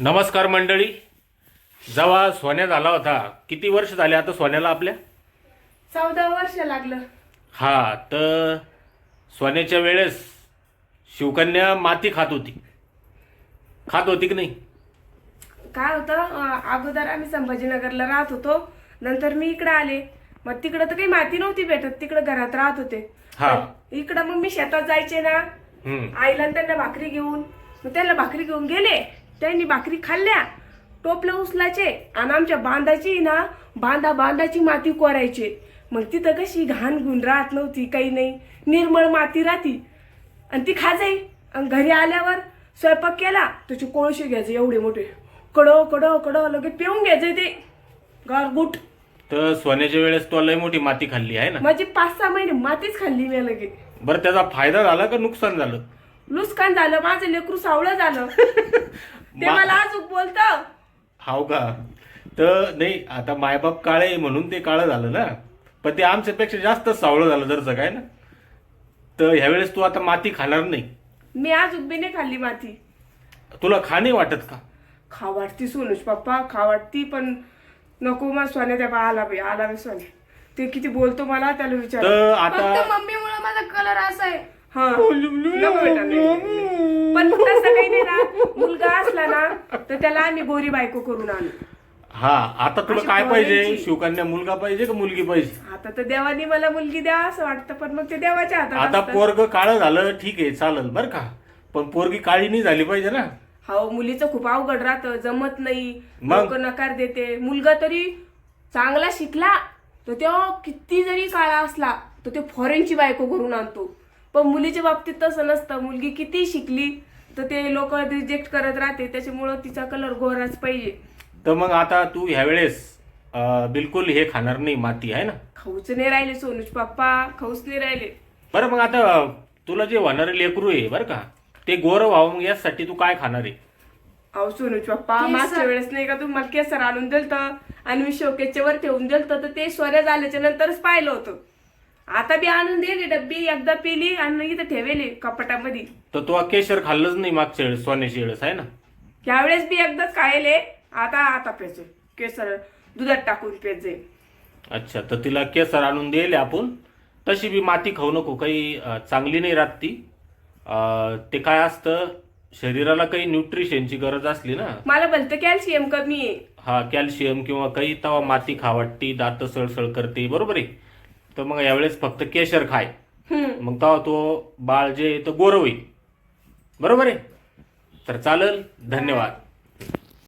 नमस्कार मंडळी. जेव्हा सोन्या झाला होता किती वर्ष झाले आता सोन्याला आपल्या? चौदा वर्ष लागलं. हा तर सोन्याच्या वेळेस शिवकन्या माती खात होती. खात होती की नाही? काय होतं अं, अगोदर आम्ही संभाजीनगरला राहत होतो. नंतर मी इकडे आले. मग तिकडं तर काही माती नव्हती भेटत तिकडं घरात राहत होते. हा. इकडं मग मी शेतात जायचे ना. हम्म. आईला आणि त्यांना भाकरी घेऊन मग त्यांना भाकरी घेऊन गेले. त्यांनी भाकरी खाल्ल्या. टोपलं उचलायचे आणि आमच्या बांधाची ना बांधा बांधाची माती कोरायचे. मग तिथं कशी घाण गुण राहत नव्हती काही नाही. निर्मळ माती राहती. आणि ती खाजाई. आणि घरी आल्यावर स्वयंपाक केला त्याचे कोळशे घ्यायचे एवढे मोठे. कडो कडो कडो लगेच पिऊन घ्यायचे ते. गारगुट तर सोन्याच्या वेळेस तो लय मोठी माती खाल्ली आहे ना? माझी पाच सहा महिने मातीच खाल्ली मी लगे बरं त्याचा फायदा झाला का नुकसान झालं? नुकसान झालं माझं लेकरू सावळं झालं. ते मा- मला अजून बोलत. हाव का? तर नाही आता मायबाप काळे आहे म्हणून ते काळं झालं ना. पण ते आमच्यापेक्षा जास्त सावळं झालं जरचं काय ना तर ह्यावेळेस तू आता माती खाणार नाही. मी आज बी नाही खाल्ली माती. तुला खा नाही वाटत का? खा वाटती सोनूच पप्पा खा वाटती पण नको मला सोन्या त्या बा आला बाई आला बाई सोन्या. ते किती बोलतो मला त्याला विचार. तर आता मम्मीमुळे माझा कलर असा आहे. हा. नको बेटा, नाही, नाही, नाही. पण तसं काही नाही ना. मुलगा असला ना तर त्याला आम्ही गोरी बायको करून आणू. हा आता तुला अशी काय पाहिजे? बोलायची. शिवकन्या मुलगा पाहिजे का मुलगी पाहिजे? आता तर देवानी मला मुलगी द्या असं वाटतं पण मग ते देवाच्या हातात आता असतं. पोरग काळं झालं ठीक आहे चालेल बरं का. पण पोरगी काळी नाही झाली पाहिजे ना. हो मुलीचं खूप अवघड राहतं जमत नाही मग? लोक नकार देते. मुलगा तरी चांगला शिकला तर तो किती जरी काळा असला तर ते फॉरेनची बायको करून आणतो. पण मुलीच्या बाबतीत तसं नसतं. मुलगी किती शिकली तर ते लोक रिजेक्ट करत राहते त्याच्यामुळं तिचा कलर गोराच पाहिजे. तर मग आता तू ह्यावेळेस अं, बिलकुल हे खाणार नाही माती आहे ना? खाऊच नाही राहिले सोनूज पप्पा खाऊच नाही राहिले. बरं मग आता तुला जे होणारे लेकरू आहे बरं का ते गोर व्हावं मग यासाठी तू काय खाणार आहे? अहो सोनूज पप्पा केसर. मागच्या वेळेस नाही का तुम्हाला केसर आणून दिलत आणि मी शोकेच्या वर ठेवून दिलत तर ते स्वऱ्या झाल्याच्या नंतरच पाहिलं होतं. आता बी आणून दिली डब्बी एकदा पिली आणि इथं ठेवली कपाटामध्ये. तर तू केशर खाल्लंच नाही मागच्या वेळेस सोन्याच्या वेळेस आहे ना? यावेळेस बी एकदाच खायले. आता आता प्यायचे केसर दुधात टाकून प्यायचे अच्छा तर तिला केसर आणून दिले आपण. तशी बी माती खाऊ नको काही अं, चांगली नाही राहत ती. अं, ते काय असतं शरीराला काही न्यूट्रिशनची गरज असली ना? मला भलतं कॅल्शियम कमी आहे. हा कॅल्शियम किंवा काही तवा माती खावाटती दात सळसळ करते बरोबर आहे? तर मग यावेळेस फक्त केशर खाय. मग तेव्हा तो बाळ जे तो गोरं होईल. बरोबर आहे? तर चालेल. धन्यवाद.